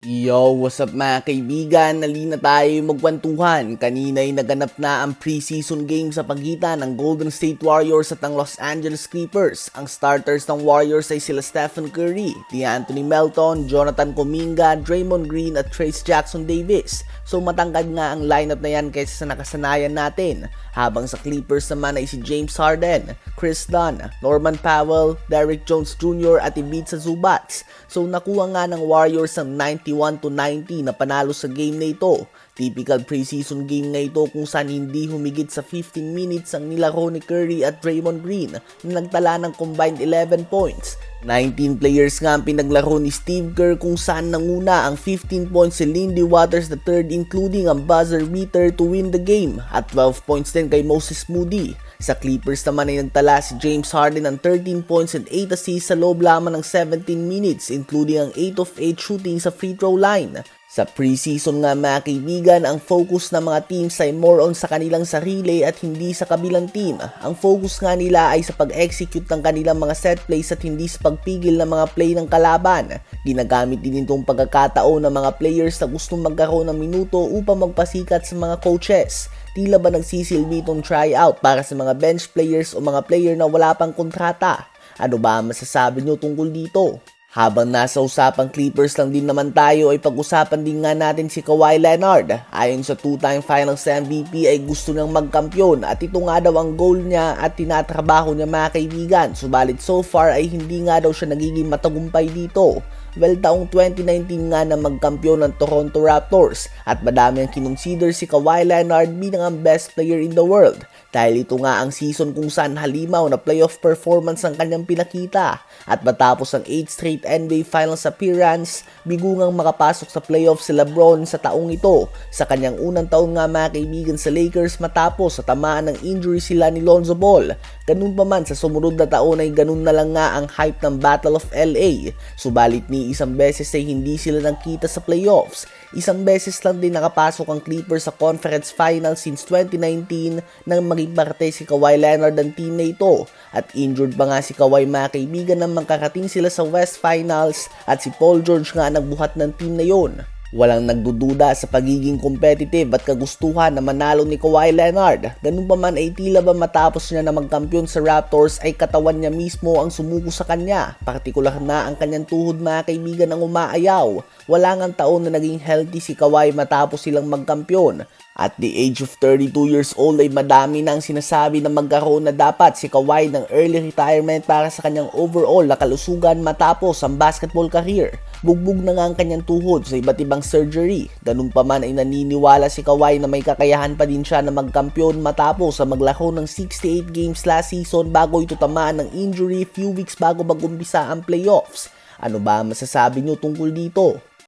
Yo, what's up mga kaibigan? Nali na tayo magkwentuhan. Kanina ay naganap na ang preseason game sa pagitan ng Golden State Warriors at ang Los Angeles Clippers. Ang starters ng Warriors ay sila Stephen Curry, Anthony Melton, Jonathan Kuminga, Draymond Green at Trace Jackson Davis. So matangkad nga ang lineup na yan kaysa sa nakasanayan natin. Habang sa Clippers naman ay si James Harden, Chris Dunn, Norman Powell, Derrick Jones Jr. at Ibiza Zubats. So nakuha nga ng Warriors ang 91 to 90 na panalo sa game na ito. Typical preseason game nga ito kung saan hindi humigit sa 15 minutes ang nilaro ni Curry at Draymond Green na nagtala ng combined 11 points. 19 players nga ang pinaglaro ni Steve Kerr kung saan nanguna ang 15 points si Lindy Waters III including ang buzzer beater to win the game at 12 points din kay Moses Moody. Sa Clippers naman ay nagtala si James Harden ng 13 points and 8 assists sa loob lamang ng 17 minutes including ang 8 of 8 shooting sa free throw line. Sa preseason nga mga kaibigan, ang focus ng mga teams ay more on sa kanilang sarili at hindi sa kabilang team. Ang focus nga nila ay sa pag-execute ng kanilang mga set plays at hindi sa pagpigil ng mga play ng kalaban. Ginagamit din itong pagkakataon ng mga players na gustong magkaroon ng minuto upang magpasikat sa mga coaches. Tila ba nagsisilbi itong tryout para sa mga bench players o mga player na wala pang kontrata? Ano ba ang masasabi nyo tungkol dito? Habang nasa usapang Clippers lang din naman tayo ay pag-usapan din nga natin si Kawhi Leonard. Ayon sa two-time Finals MVP ay gusto niyang magkampiyon at ito nga daw ang goal niya at tinatrabaho niya mga kaibigan. Subalit so far ay hindi nga daw siya nagiging matagumpay dito. Well, taong 2019 nga na magkampiyon ng Toronto Raptors at madami ang kinonsider si Kawhi Leonard bilang ang best player in the world dahil ito nga ang season kung saan halimaw na playoff performance ang kanyang pinakita at matapos ang 8 straight NBA Finals appearance, bigugang makapasok sa playoff si Lebron sa taong ito sa kanyang unang taon nga mga kaibigan sa Lakers matapos sa tamaan ng injury sila ni Lonzo Ball. Ganun pa man sa sumunod na taon ay ganun na lang nga ang hype ng Battle of LA. Subalit ni isang beses ay hindi sila nagkita sa playoffs. Isang beses lang din nakapasok ang Clippers sa conference final since 2019 nang maging parte si Kawhi Leonard ng team na ito. At injured pa nga si Kawhi mga kaibigan nang makarating sila sa West Finals at si Paul George nga nagbuhat ng team na yon. Walang nagdududa sa pagiging competitive at kagustuhan na manalo ni Kawhi Leonard. Ganun pa man ay tila ba matapos niya na magkampiyon sa Raptors ay katawan niya mismo ang sumuko sa kanya. Partikular na ang kanyang tuhod mga kaibigan ang umaayaw. Wala ngang taon na naging healthy si Kawhi matapos silang magkampiyon. At the age of 32 years old ay madami nang sinasabi na magkaroon na dapat si Kawhi ng early retirement para sa kanyang overall na kalusugan matapos ang basketball career. Bugbog na nga ang kanyang tuhod sa iba't ibang surgery. Ganun pa man ay naniniwala si Kawhi na may kakayahan pa din siya na magkampiyon matapos sa maglaro ng 68 games last season bago ito tamaan ng injury few weeks bago mag-umpisa ang playoffs. Ano ba ang masasabi nyo tungkol dito?